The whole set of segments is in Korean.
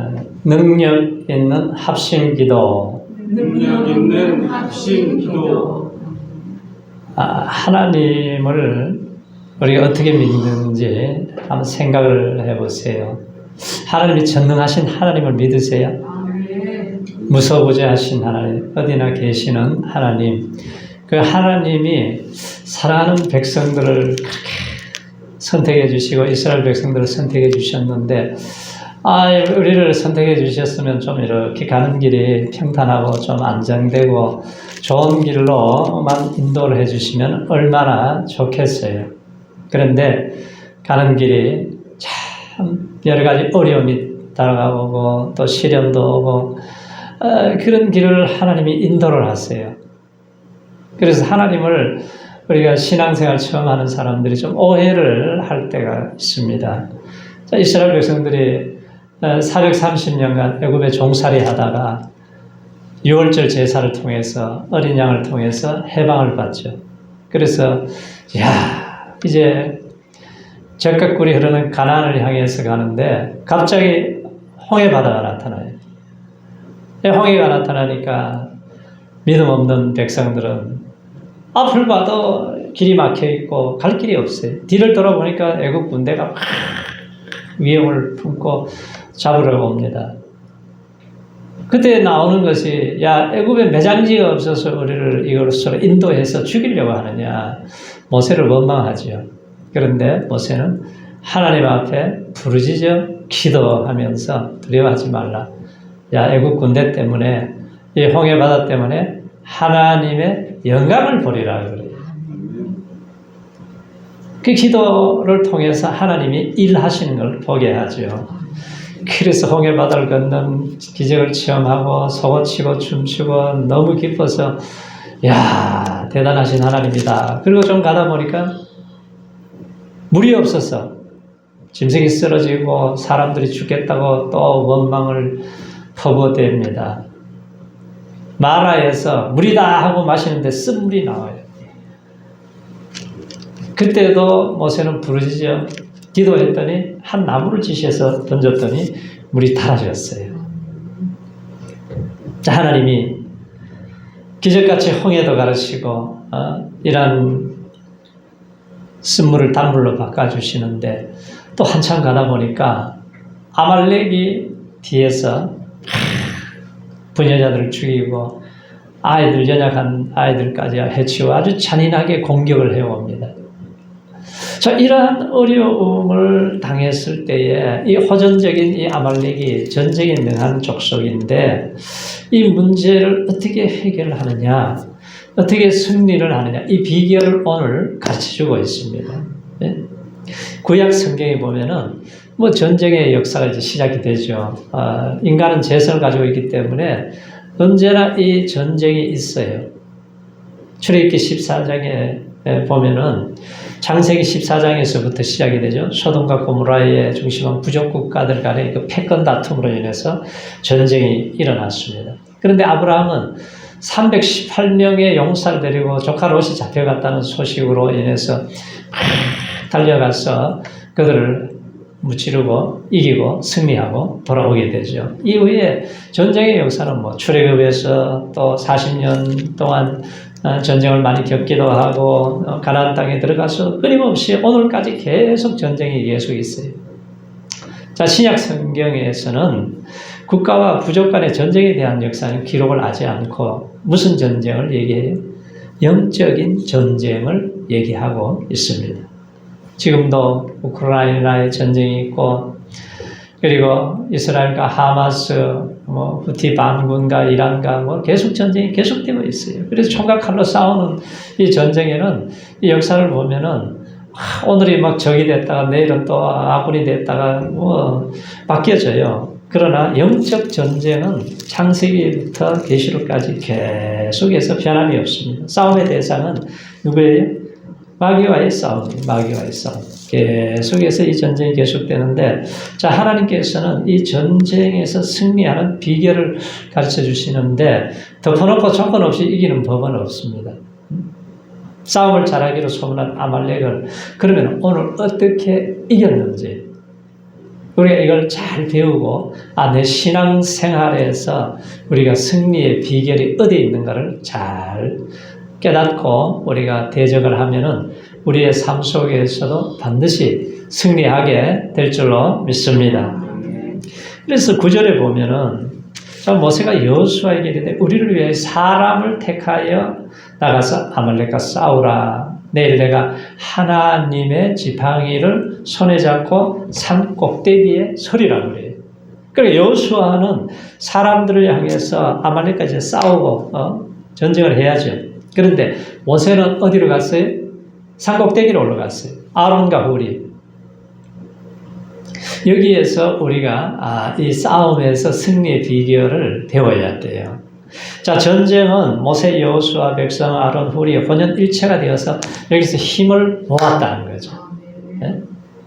어, 능력 있는 합심 기도. 능력 있는 합심 기도 아, 하나님을 우리가 어떻게 믿는지 한번 생각을 해보세요. 하나님이 전능하신 하나님을 믿으세요? 아멘 무서부재하신 하나님, 어디나 계시는 하나님. 그 하나님이 사랑하는 백성들을 선택해 주시고 이스라엘 백성들을 선택해 주셨는데 아, 우리를 선택해 주셨으면 좀 이렇게 가는 길이 평탄하고 좀 안정되고 좋은 길로만 인도를 해 주시면 얼마나 좋겠어요. 그런데 가는 길이 참 여러 가지 어려움이 다가오고 또 시련도 오고 어, 그런 길을 하나님이 인도를 하세요. 그래서 하나님을 우리가 신앙생활 처음 하는 사람들이 좀 오해를 할 때가 있습니다. 자, 이스라엘 백성들이 어, 430년간 애굽에 종살이 하다가 6월절 제사를 통해서 어린 양을 통해서 해방을 받죠. 그래서 야 이제 적각 꿀이 흐르는 가나안을 향해서 가는데 갑자기 홍해 바다가 나타나요. 이 홍해가 나타나니까 믿음 없는 백성들은 앞을 봐도 길이 막혀 있고 갈 길이 없어요. 뒤를 돌아보니까 애국 군대가 막 위험을 품고 잡으러 옵니다. 그때 나오는 것이 야 애굽에 매장지가 없어서 우리를 이것으로 인도해서 죽이려고 하느냐 모세를 원망하지요. 그런데 모세는 하나님 앞에 부르짖어 기도하면서 두려워하지 말라. 야 애굽 군대 때문에 이 홍해 바다 때문에 하나님의 영광을 보리라 그래요. 그 기도를 통해서 하나님이 일하시는 걸 보게 하죠. 그래서 홍해 바다를 걷는 기적을 체험하고 속어치고 춤추고 너무 기뻐서 야 대단하신 하나님이다. 그리고 좀 가다 보니까 물이 없어서 짐승이 쓰러지고 사람들이 죽겠다고 또 원망을 퍼부어댑니다. 마라에서 물이다 하고 마시는데 쓴물이 나와요. 그때도 모세는 부르짖어 기도했더니 한 나무를 지시해서 던졌더니 물이 달아졌어요. 자, 하나님이 기적같이 홍해도 가르치고 어, 이런 쓴물을 단물로 바꿔주시는데 또 한참 가다 보니까 아말렉이 뒤에서 부녀자들을 죽이고 아이들 연약한 아이들까지 해치고 아주 잔인하게 공격을 해옵니다. 자, 이러한 어려움을 당했을 때에 이 호전적인 이 아말렉이 전쟁에 능한 족속인데 이 문제를 어떻게 해결을 하느냐, 어떻게 승리를 하느냐, 이 비결을 오늘 가르쳐 주고 있습니다. 예? 구약 성경에 보면은 뭐 전쟁의 역사가 이제 시작이 되죠. 아, 인간은 재성을 가지고 있기 때문에 언제나 이 전쟁이 있어요. 출애굽기 14장에 보면은 창세기 14장에서부터 시작이 되죠. 소돔과 고모라의 중심한 부족 국가들 간의 그 패권 다툼으로 인해서 전쟁이 일어났습니다. 그런데 아브라함은 318명의 용사를 데리고 조카 롯이 잡혀갔다는 소식으로 인해서 달려가서 그들을 무찌르고 이기고 승리하고 돌아오게 되죠. 이후에 전쟁의 역사는 뭐 출애굽에서 또 40년 동안 어, 전쟁을 많이 겪기도 하고 어, 가나안 땅에 들어가서 끊임없이 오늘까지 계속 전쟁이 계속 있어요. 자 신약 성경에서는 국가와 부족 간의 전쟁에 대한 역사는 기록을 하지 않고 무슨 전쟁을 얘기해요? 영적인 전쟁을 얘기하고 있습니다. 지금도 우크라이나의 전쟁이 있고 그리고 이스라엘과 하마스, 뭐 후티 반군과 이란과 뭐 계속 전쟁이 계속되고 있어요. 그래서 총과 칼로 싸우는 이 전쟁에는 이 역사를 보면은 아, 오늘이 막 적이 됐다가 내일은 또 아군이 됐다가 뭐 바뀌어져요. 그러나 영적 전쟁은 창세기부터 계시록까지 계속해서 변함이 없습니다. 싸움의 대상은 누구예요? 마귀와의 싸움, 마귀와의 싸움. 계속해서 이 전쟁이 계속되는데, 자, 하나님께서는 이 전쟁에서 승리하는 비결을 가르쳐 주시는데, 덮어놓고 조건 없이 이기는 법은 없습니다. 싸움을 잘하기로 소문한 아말렉을, 그러면 오늘 어떻게 이겼는지, 우리가 이걸 잘 배우고 아, 내 신앙 생활에서 우리가 승리의 비결이 어디에 있는가를 잘 깨닫고 우리가 대적을 하면은 우리의 삶 속에서도 반드시 승리하게 될 줄로 믿습니다. 그래서 구절에 보면은 자 모세가 여호수아에게 이르되 우리를 위해 사람을 택하여 나가서 아말렉과 싸우라. 내일 내가 하나님의 지팡이를 손에 잡고 산 꼭대기에 서리라 그래요. 그러니까 여호수아는 사람들을 향해서 아말렉까지 싸우고 어? 전쟁을 해야죠. 그런데 모세는 어디로 갔어요? 산 꼭대기로 올라갔어요. 아론과 훌이 여기에서 우리가 아, 이 싸움에서 승리의 비결을 배워야 돼요. 자, 전쟁은 모세, 여호수아, 백성, 아론, 후리 본연 일체가 되어서 여기서 힘을 모았다는 거죠.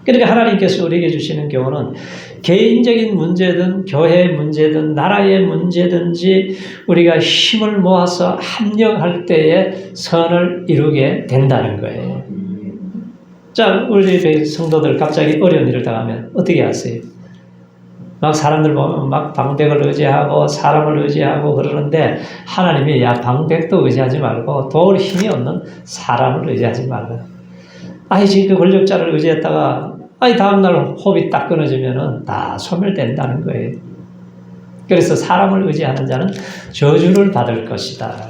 예? 그러니까 하나님께서 우리에게 주시는 경우는 개인적인 문제든 교회 문제든 나라의 문제든지 우리가 힘을 모아서 합력할 때에 선을 이루게 된다는 거예요. 자, 우리 성도들 갑자기 어려운 일을 당하면 어떻게 하세요? 막 사람들 보면 막 방백을 의지하고 사람을 의지하고 그러는데 하나님이 야 방백도 의지하지 말고 도울 힘이 없는 사람을 의지하지 말라. 아이 지금 그 권력자를 의지했다가 아이 다음날 호흡이 딱 끊어지면은 다 소멸된다는 거예요. 그래서 사람을 의지하는 자는 저주를 받을 것이다.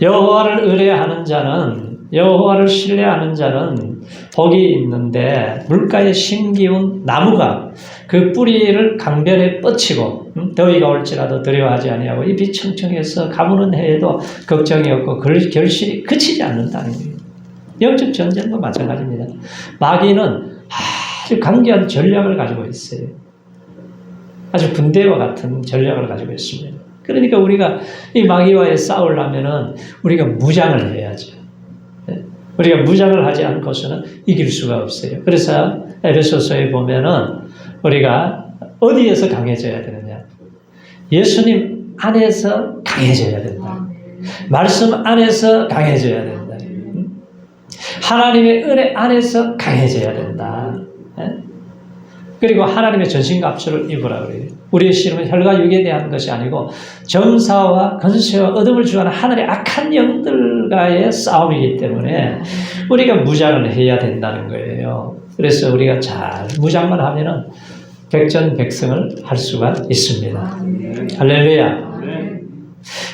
여호와를 의뢰하는 자는 여호와를 신뢰하는 자는 복이 있는데 물가에 심기운 나무가 그 뿌리를 강변에 뻗치고 음, 더위가 올지라도 두려워하지 아니하고 잎이 청청해서 가무는 해에도 걱정이 없고 결- 결실이 그치지 않는다는 거예요. 영적 전쟁도 마찬가지입니다. 마귀는 아주 강경한 전략을 가지고 있어요. 아주 군대와 같은 전략을 가지고 있습니다. 그러니까 우리가 이 마귀와의 싸우려면은 우리가 무장을 해야죠. 예? 우리가 무장을 하지 않고서는 이길 수가 없어요. 그래서 에베소서에 보면은 우리가 어디에서 강해져야 되느냐? 예수님 안에서 강해져야 된다. 말씀 안에서 강해져야 된다. 음? 하나님의 은혜 안에서 강해져야 된다. 예? 그리고 하나님의 전신과 압수를 입으라 그래요. 우리의 씨름은 혈과 육에 대한 것이 아니고 정사와 건세와 어둠을 주하는 하늘의 악한 영들과의 싸움이기 때문에 우리가 무장을 해야 된다는 거예요. 그래서 우리가 잘 무장만 하면은 백전백승을 할 수가 있습니다. 할렐루야.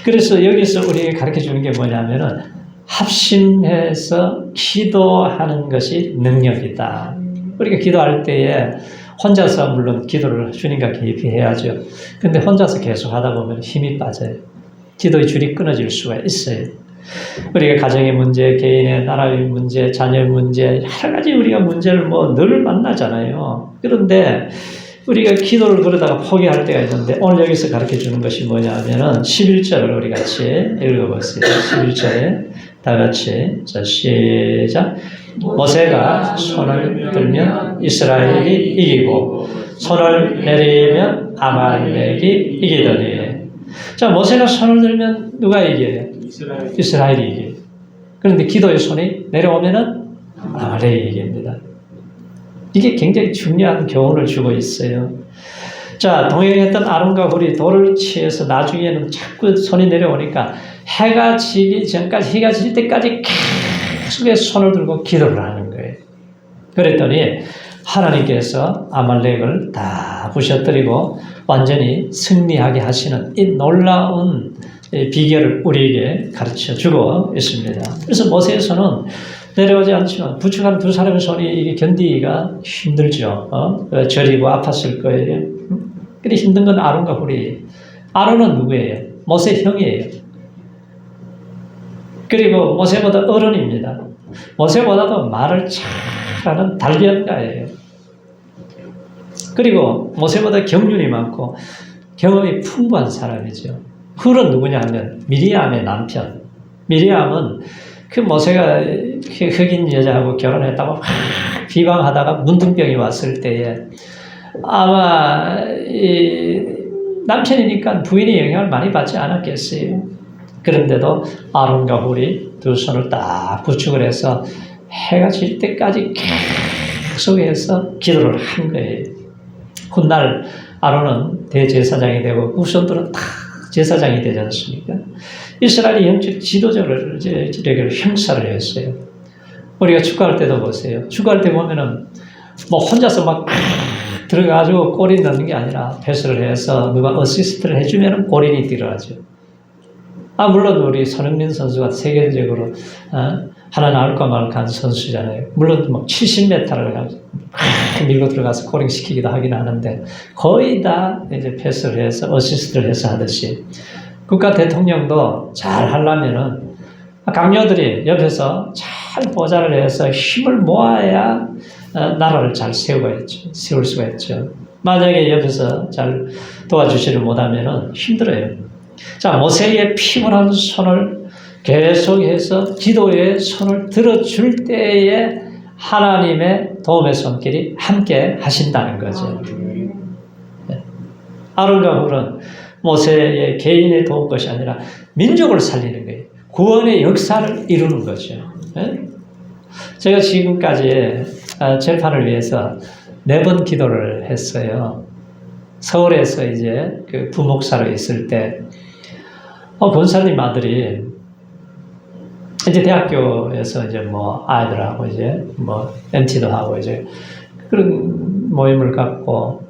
그래서 여기서 우리에게 가르쳐 주는 게 뭐냐면은 합심해서 기도하는 것이 능력이다. 우리가 기도할 때에 혼자서 물론 기도를 주님과 깊이 해야죠. 근데 혼자서 계속 하다 보면 힘이 빠져요. 기도의 줄이 끊어질 수가 있어요. 우리가 가정의 문제, 개인의 나라의 문제, 자녀의 문제, 여러 가지 우리가 문제를 뭐 늘 만나잖아요. 그런데 우리가 기도를 그러다가 포기할 때가 있는데 오늘 여기서 가르쳐 주는 것이 뭐냐 하면은 11절을 우리 같이 읽어보세요. 11절에 다 같이 자 시작 모세가 손을 들면 이스라엘이 이기고 손을 내리면 아말렉이 이기더니 자 모세가 손을 들면 누가 이겨요? 이스라엘 이스라엘이 이겨요. 그런데 기도의 손이 내려오면은 아말렉이 이깁니다. 이게 굉장히 중요한 교훈을 주고 있어요. 자, 동행했던 아론과 훌이 돌을 취해서 나중에는 자꾸 손이 내려오니까 해가 지기 전까지, 해가 질 때까지 계속해 손을 들고 기도를 하는 거예요. 그랬더니 하나님께서 아말렉을 다 부셔뜨리고 완전히 승리하게 하시는 이 놀라운 이 비결을 우리에게 가르쳐 주고 있습니다. 그래서 모세에서는 내려오지 않지만 부축한 두 사람의 손이 견디기가 힘들죠. 어? 어, 저리고 아팠을 거예요. 음? 근데 힘든 건 아론과 훌이. 아론은 누구예요? 모세 형이에요. 그리고 모세보다 어른입니다. 모세보다도 말을 잘하는 달변가예요. 그리고 모세보다 경륜이 많고 경험이 풍부한 사람이죠. 훌은 누구냐 하면 미리암의 남편. 미리암은 그 모세가 그 흑인 여자하고 결혼했다고 막 비방하다가 문둥병이 왔을 때에 아마 이 남편이니까 부인의 영향을 많이 받지 않았겠어요. 그런데도 아론과 훌이 두 손을 딱 부축을 해서 해가 질 때까지 약속해서 기도를 한 거예요. 훗날 아론은 대제사장이 되고 후손들은 다 제사장이 되지 않습니까? 이스라엘이 영적 지도자를 이제 형사를 했어요. 우리가 축구할 때도 보세요. 축구할 때 보면은 뭐 혼자서 막 들어가지고 골이 넣는 게 아니라 패스를 해서 누가 어시스트를 해주면 골인이 들어가죠. 아 물론 우리 손흥민 선수가 세계적으로 어, 하나 나올까 말까 선수잖아요. 물론 뭐 70m를 밀고 들어가서 골링 시키기도 하긴 하는데 거의 다 이제 패스를 해서 어시스트를 해서 하듯이 국가 대통령도 잘 하려면은 강요들이 옆에서 잘 보좌를 해서 힘을 모아야 어, 나라를 잘 세우가 있죠. 세울 수가 있죠. 만약에 옆에서 잘 도와주지를 못하면은 힘들어요. 자, 모세의 피곤한 손을 계속해서 기도의 손을 들어줄 때에 하나님의 도움의 손길이 함께 하신다는 거죠. 아론과 훌은 모세의 개인의 도운 것이 아니라 민족을 살리는 거예요. 구원의 역사를 이루는 거죠. 예? 제가 지금까지 아, 재판을 위해서 네 번 기도를 했어요. 서울에서 이제 그 부목사로 있을 때, 어, 권사님 아들이 이제 대학교에서 이제 뭐 아이들하고 이제 뭐 MT도 하고 이제 그런 모임을 갖고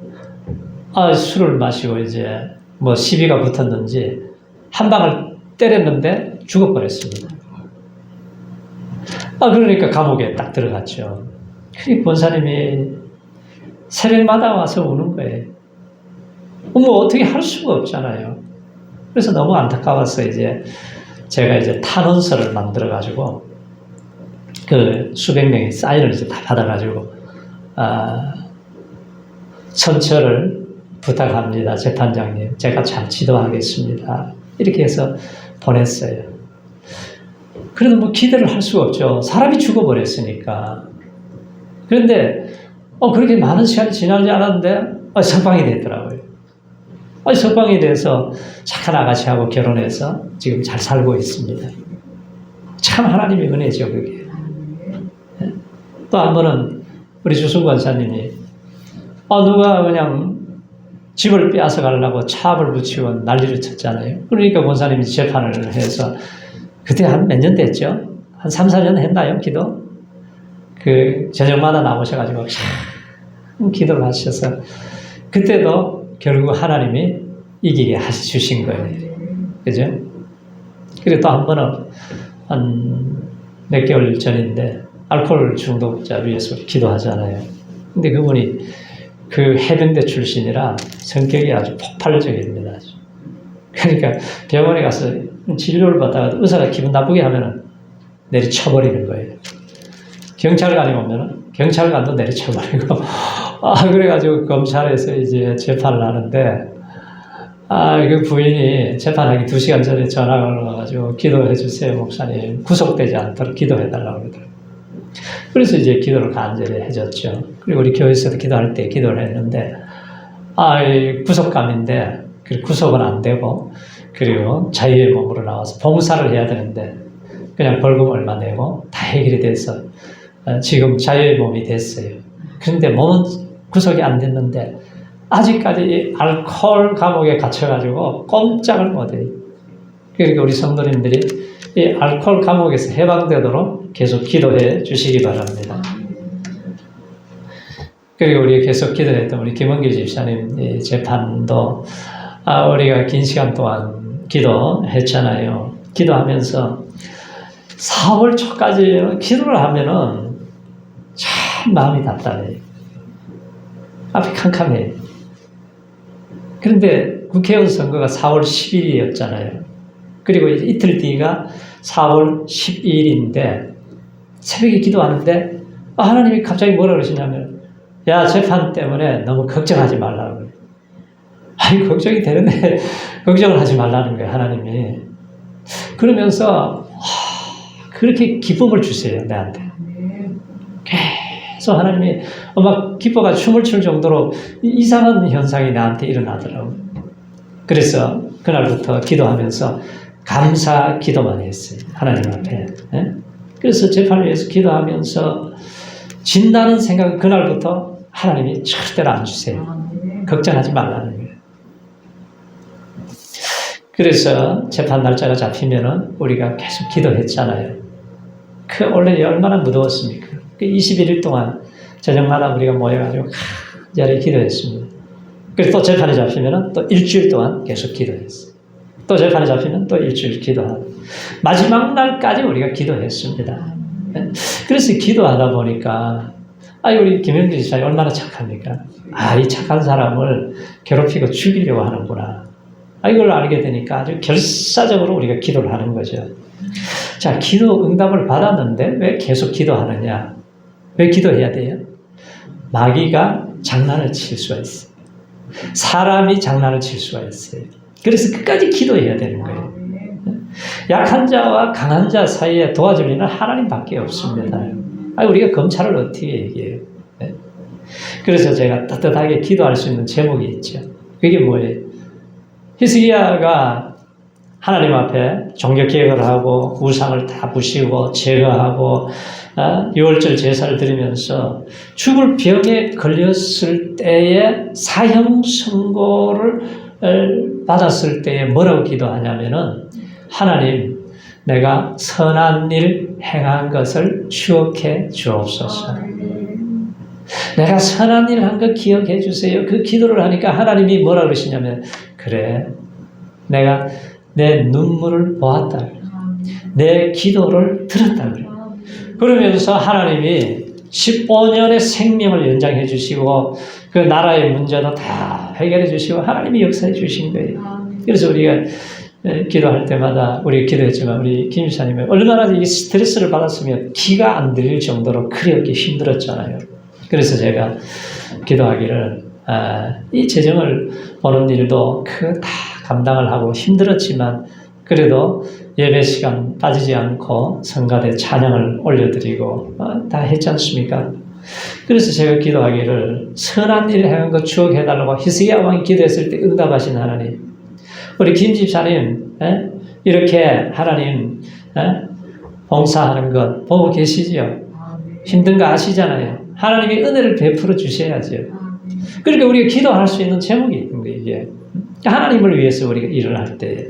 아, 술을 마시고 이제 뭐 시비가 붙었는지 한 방을 때렸는데 죽어버렸습니다. 아, 그러니까 감옥에 딱 들어갔죠. 그 권사님이 새벽마다 와서 우는 거예요. 뭐 어떻게 할 수가 없잖아요. 그래서 너무 안타까워서 이제 제가 이제 탄원서를 만들어 가지고 그 수백 명의 사인을 이제 다 받아 가지고 아 선처를 부탁합니다 재판장님 제가 잘 지도하겠습니다 이렇게 해서 보냈어요. 그래도 뭐 기대를 할 수가 없죠. 사람이 죽어버렸으니까. 그런데 어 그렇게 많은 시간이 지나지 않았는데 어, 석방이 됐더라고요. 어, 석방이 돼서 착한 아가씨하고 결혼해서 지금 잘 살고 있습니다. 참 하나님의 은혜죠 그게. 또 한 번은 우리 주순 권사님이 어 누가 그냥 집을 빼앗아 가려고 차압을 붙이고 난리를 쳤잖아요. 그러니까 권사님이 재판을 해서 그때 한 몇 년 됐죠? 한 3, 4년 했나요? 기도? 그 저녁마다 나오셔가지고 참 기도를 하셔서 그때도 결국 하나님이 이기게 하주신 거예요. 그죠? 그리고 또 한 번은 한 몇 개월 전인데 알코올 중독자 위해서 기도하잖아요. 근데 그분이 그 해병대 출신이라 성격이 아주 폭발적입니다. 아주. 그러니까 병원에 가서 진료를 받다가 의사가 기분 나쁘게 하면은 내리쳐버리는 거예요. 경찰관이 오면은 경찰관도 내리쳐버리고 아 그래가지고 검찰에서 이제 재판을 하는데 아 그 부인이 재판하기 두 시간 전에 전화가 와가지고 기도해 주세요 목사님 구속되지 않도록 기도해 달라고 그러더라고요. 그래서 이제 기도를 간절히 해줬죠. 그리고 우리 교회에서도 기도할 때 기도를 했는데 아이 구속감인데 그 구속은 안 되고 그리고 자유의 몸으로 나와서 봉사를 해야 되는데 그냥 벌금 얼마 내고 다 해결이 돼서 어, 지금 자유의 몸이 됐어요. 그런데 몸은 구속이 안 됐는데 아직까지 이 알코올 감옥에 갇혀가지고 꼼짝을 못해요. 그러니까 우리 성도님들이 이 알코올 감옥에서 해방되도록 계속 기도해 주시기 바랍니다. 그리고 우리 계속 기도했던 우리 김원길 집사님 이 재판도 아, 우리가 긴 시간 동안 기도했잖아요. 기도하면서 4월 초까지 기도를 하면은 참 마음이 답답해요. 앞이 캄캄해요. 그런데 국회의원 선거가 4월 10일이었잖아요. 그리고 이틀 뒤가 4월 12일인데 새벽에 기도하는데 아, 하나님이 갑자기 뭐라 그러시냐면 야 재판 때문에 너무 걱정하지 말라고 그래요. 아니 걱정이 되는데 걱정을 하지 말라는 거예요 하나님이. 그러면서 하, 그렇게 기쁨을 주세요 내한테. 계속 하나님이 막 기뻐가 춤을 출 정도로 이상한 현상이 나한테 일어나더라고. 그래서 그날부터 기도하면서 감사 기도만 했어요. 하나님 앞에. 예? 그래서 재판을 위해서 기도하면서 진다는 생각은 그날부터 하나님이 절대로 안 주세요. 아멘. 걱정하지 말라는 거예요. 그래서 재판 날짜가 잡히면은 우리가 계속 기도했잖아요. 그 원래 얼마나 무더웠습니까? 그 21일 동안 저녁마다 우리가 모여가지고 자리 기도했습니다. 그래서 또 재판이 잡히면은 또 일주일 동안 계속 기도했어요. 또 재판이 잡히면 또 일주일 기도하고 마지막 날까지 우리가 기도했습니다. 예? 그래서 기도하다 보니까 아 우리 김현규 지사님 얼마나 착합니까? 아이 착한 사람을 괴롭히고 죽이려고 하는구나. 아 이걸 알게 되니까 아주 결사적으로 우리가 기도를 하는 거죠. 자 기도 응답을 받았는데 왜 계속 기도하느냐? 왜 기도해야 돼요? 마귀가 장난을 칠 수가 있어요. 사람이 장난을 칠 수가 있어요. 그래서 끝까지 기도해야 되는 거예요. 약한 자와 강한 자 사이에 도와줄 리는 하나님밖에 없습니다. 아, 우리가 검찰을 어떻게 얘기해요? 네? 그래서 제가 따뜻하게 기도할 수 있는 제목이 있죠. 그게 뭐예요? 히스기야가 하나님 앞에 종교 개혁을 하고 우상을 다 부시고 제거하고 아, 유월절 제사를 드리면서 죽을 병에 걸렸을 때에 사형 선고를 을 받았을 때에 뭐라고 기도하냐면은 하나님 내가 선한 일 행한 것을 추억해 주옵소서. 내가 선한 일 한 거 기억해 주세요. 그 기도를 하니까 하나님이 뭐라 그러시냐면 그래 내가 내 눈물을 보았다. 내 기도를 들었다 그래. 그러면서 하나님이 15년의 생명을 연장해 주시고 그 나라의 문제도 다 해결해 주시고 하나님이 역사해 주신 거예요. 아멘. 그래서 우리가 에, 기도할 때마다 우리 기도했지만 우리 김 집사님이 얼마나 이 스트레스를 받았으면 기가 안 들릴 정도로 그렇게 힘들었잖아요. 그래서 제가 기도하기를 아, 이 재정을 보는 일도 그 다 감당을 하고 힘들었지만 그래도 예배 시간 빠지지 않고 성가대 찬양을 올려드리고 어, 다 했지 않습니까? 그래서 제가 기도하기를 선한 일 행한 거 추억해달라고 히스기야 왕이 기도했을 때 응답하신 하나님 우리 김 집사님 에? 이렇게 하나님 에? 봉사하는 것 보고 계시지요? 힘든 거 아시잖아요. 하나님이 은혜를 베풀어 주셔야죠. 그러니까 우리가 기도할 수 있는 제목이 있는 거예요. 이게 하나님을 위해서 우리가 일을 할 때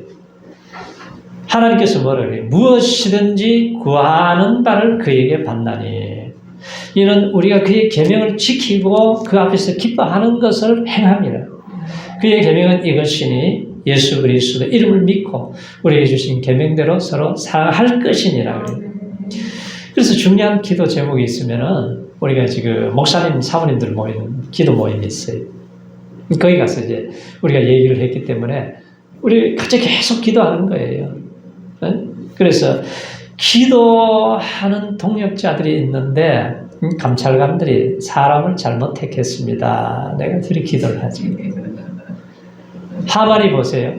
하나님께서 뭐라 그래요? 무엇이든지 구하는 바를 그에게 받나니 이는 우리가 그의 계명을 지키고 그 앞에서 기뻐하는 것을 행함이라. 그의 계명은 이것이니 예수 그리스도 이름을 믿고 우리에게 주신 계명대로 서로 사랑할 것이니라 그래요. 그래서 중요한 기도 제목이 있으면은 우리가 지금 목사님 사모님들 모이는 기도 모임이 있어요. 거기 가서 이제 우리가 얘기를 했기 때문에 우리 같이 계속 기도하는 거예요. 네? 그래서 기도하는 동력자들이 있는데 음, 감찰관들이 사람을 잘못 택했습니다. 내가 둘이 기도를 하지. 하만이 보세요.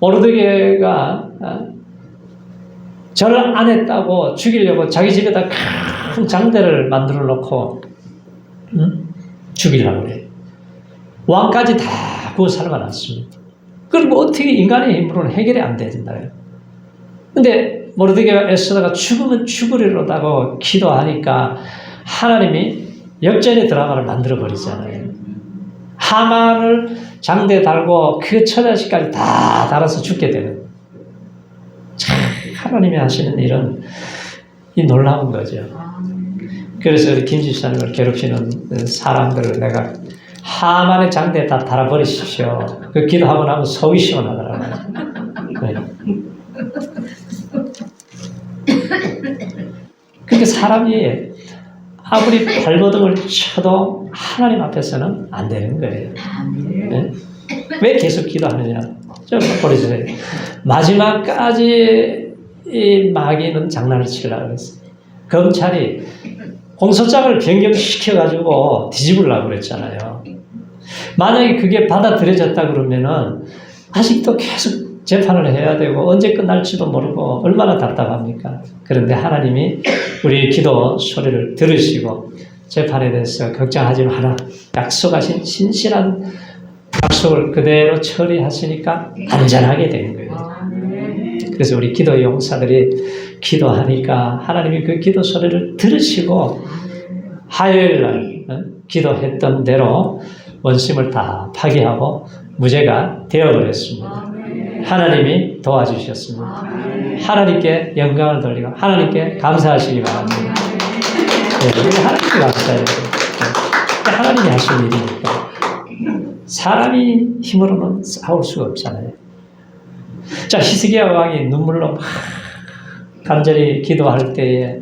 모르드게가 어, 절을 안 했다고 죽이려고 자기 집에다 큰 장대를 만들어 놓고 응? 죽이려고 그래. 왕까지 다 구워 삶아놨습니다. 그리고 어떻게 인간의 힘으로는 해결이 안 되진다요. 근데 모르드게가 에스더가 죽으면 죽으리로다고 기도하니까 하나님이 역전의 드라마를 만들어 버리잖아요. 하만을 장대 달고 그 처자식까지 다 달아서 죽게 되는. 참 하나님이 하시는 일은 이 놀라운 거죠. 그래서 우리 김 집사님을 괴롭히는 사람들을 내가 하만의 장대에 다 달아버리십시오. 그 기도하고 나면 속이 시원하더라고요. 네. 그렇게 사람이 아무리 발버둥을 쳐도 하나님 앞에서는 안 되는 거예요. 아멘. 네? 왜 계속 기도하느냐? 좀 보여주세요. 마지막까지 이 마귀는 장난을 치려고 그랬어요. 검찰이 공소장을 변경시켜가지고 뒤집으려고 그랬잖아요. 만약에 그게 받아들여졌다 그러면은 아직도 계속 재판을 해야 되고 언제 끝날지도 모르고 얼마나 답답합니까? 그런데 하나님이 우리의 기도 소리를 들으시고 재판에 대해서 걱정하지 마라. 약속하신 신실한 약속을 그대로 처리하시니까 안전하게 된 거예요. 그래서 우리 기도 용사들이 기도하니까 하나님이 그 기도 소리를 들으시고 화요일 날 어, 기도했던 대로 원심을 다 파괴하고 무죄가 되어버렸습니다. 하나님이 도와주셨습니다. 하나님께 영광을 돌리고 하나님께 감사하시기 바랍니다. 네, 하나님께 감사해야 돼요. 네, 하나님이 하신 일이니까. 사람이 힘으로는 싸울 수가 없잖아요. 자, 히스기야 왕이 눈물로 막 간절히 기도할 때에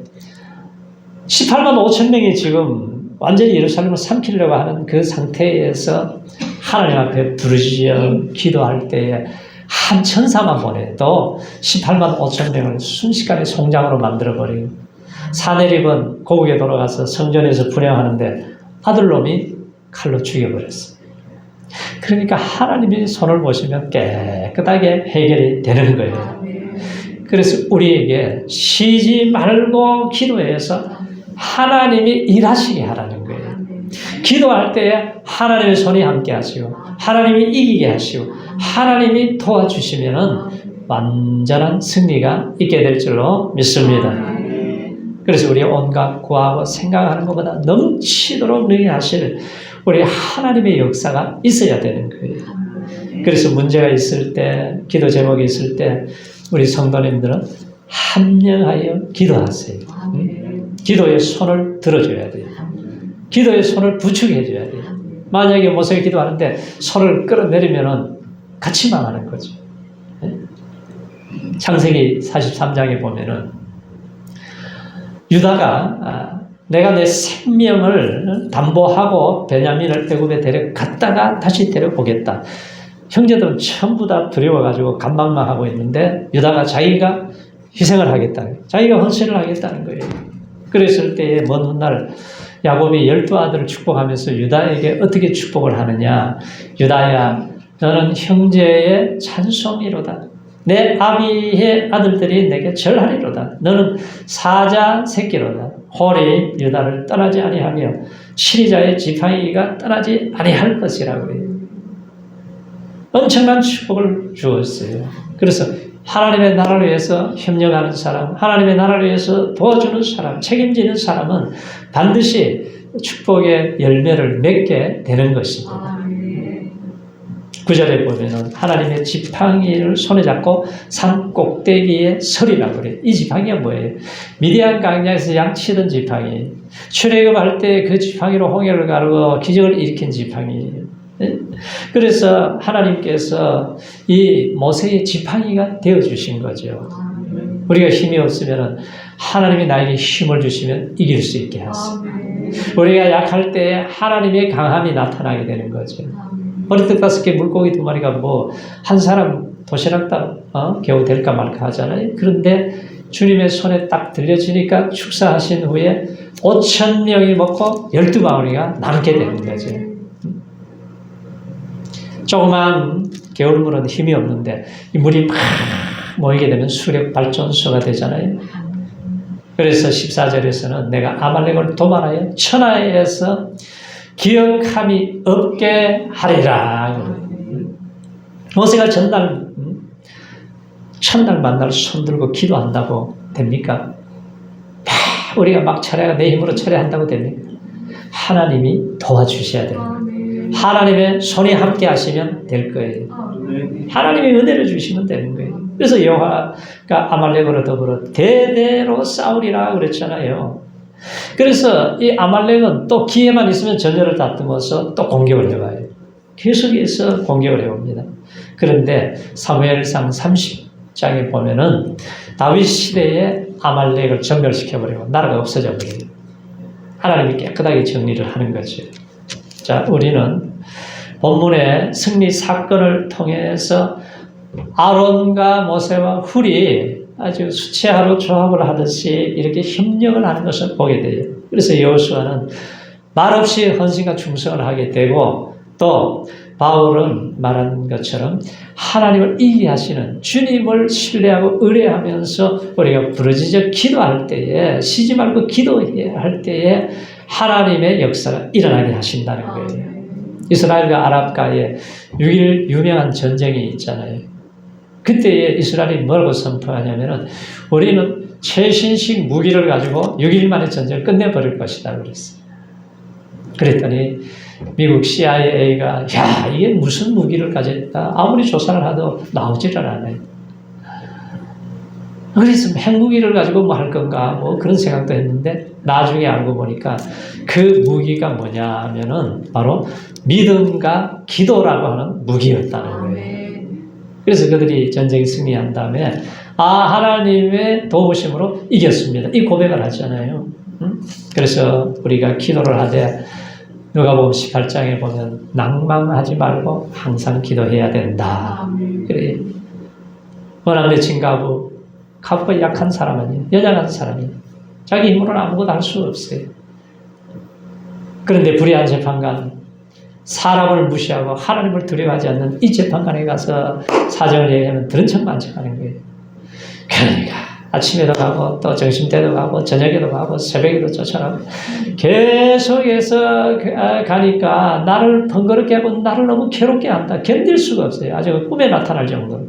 18만 5천 명이 지금 완전히 예루살렘을 삼키려고 하는 그 상태에서 하나님 앞에 부르짖어 기도할 때에 한 천사만 보내도 18만 5천 명을 순식간에 송장으로 만들어버리고 사내립은 고국에 돌아가서 성전에서 분양하는데 아들놈이 칼로 죽여버렸어요. 그러니까 하나님이 손을 보시면 깨끗하게 해결이 되는 거예요. 그래서 우리에게 쉬지 말고 기도해서 하나님이 일하시게 하라는 거예요. 기도할 때에 하나님의 손이 함께 하시고 하나님이 이기게 하시고 하나님이 도와주시면은 완전한 승리가 있게 될 줄로 믿습니다. 그래서 우리 온갖 구하고 생각하는 것보다 넘치도록 능히 하실 우리 하나님의 역사가 있어야 되는 거예요. 그래서 문제가 있을 때, 기도 제목이 있을 때, 우리 성도님들은 합력하여 기도하세요. 응? 기도의 손을 들어줘야 돼요. 기도의 손을 부축 해줘야 돼요. 만약에 모세가 기도하는데 손을 끌어내리면은 같이 망하는 거죠. 네? 창세기 43장에 보면은 유다가 아, 내가 내 생명을 담보하고 베냐민을 애굽에 데려갔다가 다시 데려오겠다. 형제들은 전부 다 두려워가지고 간망망하고 있는데 유다가 자기가 희생을 하겠다. 자기가 헌신을 하겠다는 거예요. 그랬을 때에 먼 훗날 야곱이 열두 아들을 축복하면서 유다에게 어떻게 축복을 하느냐. 유다야, 너는 형제의 찬송이로다. 내 아비의 아들들이 내게 절하리로다. 너는 사자 새끼로다. 홀이 유다를 떠나지 아니하며 시리자의 지팡이가 떠나지 아니할 것이라고 해요. 엄청난 축복을 주었어요. 그래서 하나님의 나라를 위해서 협력하는 사람, 하나님의 나라를 위해서 도와주는 사람, 책임지는 사람은 반드시 축복의 열매를 맺게 되는 것입니다. 구절에 보면은 하나님의 지팡이를 손에 잡고 산 꼭대기에 서리라고 그래요. 이 지팡이가 뭐예요? 미디안 강야에서 양치던 지팡이. 출애굽할 때 그 지팡이로 홍해를 가르고 기적을 일으킨 지팡이예요. 네? 그래서 하나님께서 이 모세의 지팡이가 되어 주신 거죠. 우리가 힘이 없으면 하나님이 나에게 힘을 주시면 이길 수 있게 하세요. 우리가 약할 때 하나님의 강함이 나타나게 되는 거죠. 머리뜻 다섯 개 물고기 두 마리가 뭐 한 사람 도시락 딱 어? 겨우 될까 말까 하잖아요. 그런데 주님의 손에 딱 들려지니까 축사하신 후에 5천 명이 먹고 12마리가 남게 되는 거죠. 조그만 개울물은 힘이 없는데 이 물이 막 모이게 되면 수력 발전소가 되잖아요. 그래서 14절에서는 내가 아말렉을 도발하여 천하에서 기억함이 없게 하리라. 모세가 전날 음, 첫날 만날 손들고 기도한다고 됩니까? 다 우리가 막 철회가 내 힘으로 철회한다고 됩니까? 하나님이 도와주셔야 돼요. 하나님의 손이 함께 하시면 될 거예요. 하나님의 은혜를 주시면 되는 거예요. 그래서 여호와가 아말렉으로 더불어 대대로 싸우리라 그랬잖아요. 그래서 이 아말렉은 또 기회만 있으면 전열을 다듬어서 또 공격을 해와요. 계속해서 공격을 해옵니다. 그런데 사무엘상 30장에 보면은 다윗 시대에 아말렉을 전멸시켜버리고 나라가 없어져 버려요. 하나님이 깨끗하게 정리를 하는 거죠. 자, 우리는 본문의 승리 사건을 통해서 아론과 모세와 훌이 아주 수치하로 조합을 하듯이 이렇게 협력을 하는 것을 보게 돼요. 그래서 여호수아는 말없이 헌신과 충성을 하게 되고 또 바울은 말한 것처럼 하나님을 이기게 하시는 주님을 신뢰하고 의뢰하면서 우리가 부르짖어 기도할 때에 쉬지 말고 기도할 때에 하나님의 역사가 일어나게 하신다는 거예요. 이스라엘과 아랍과의 6일 유명한 전쟁이 있잖아요. 그때에 이스라엘이 뭐라고 선포하냐면은 우리는 최신식 무기를 가지고 6일 만에 전쟁을 끝내버릴 것이다 그랬어요. 그랬더니 미국 CIA가 야 이게 무슨 무기를 가졌다 아무리 조사를 해도 나오지를 않아요. 그래서 핵무기를 가지고 뭐 할 건가 뭐 그런 생각도 했는데 나중에 알고 보니까 그 무기가 뭐냐 하면은 바로 믿음과 기도라고 하는 무기였다는 거예요. 아멘. 그래서 그들이 전쟁에 승리한 다음에 아 하나님의 도우심으로 이겼습니다. 이 고백을 하잖아요. 음? 그래서 우리가 기도를 하되 누가 보면 18장에 보면 낭망하지 말고 항상 기도해야 된다. 아멘. 그래. 워낙 내친 가부, 가부가 약한 사람 아니에요. 같은 사람이에요. 자기 힘으로는 아무것도 할 수 없어요. 그런데 불의한 재판관, 사람을 무시하고 하나님을 두려워하지 않는 이 재판관에 가서 사정을 얘기하면 들은 척 만 척하는 거예요. 그러니까 아침에도 가고 또 점심때도 가고 저녁에도 가고 새벽에도 쫓아가고 계속해서 가니까 나를 번거롭게 하고 나를 너무 괴롭게 한다. 견딜 수가 없어요. 아주 꿈에 나타날 정도로.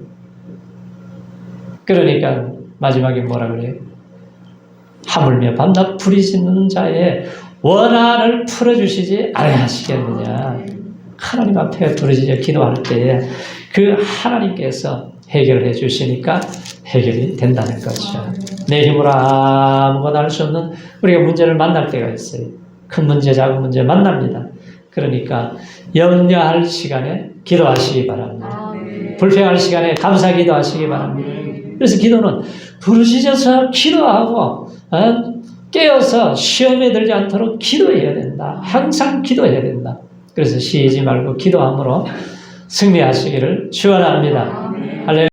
그러니까 마지막에 뭐라 그래요? 하물며 밤낮 부리짖는 자의 원한을 풀어주시지 아니하시겠느냐. 하나님 앞에 부르짖어 기도할 때에 그 하나님께서 해결해 주시니까 해결이 된다는 거죠. 내 힘으로 아무것도 할수 없는 우리가 문제를 만날 때가 있어요. 큰 문제, 작은 문제 만납니다. 그러니까 염려할 시간에 기도하시기 바랍니다. 아멘. 불평할 시간에 감사 기도하시기 바랍니다. 그래서 기도는 부르짖어서 기도하고 어? 깨어서 시험에 들지 않도록 기도해야 된다. 항상 기도해야 된다. 그래서 쉬지 말고 기도함으로 승리하시기를 축원합니다. 할렐루야.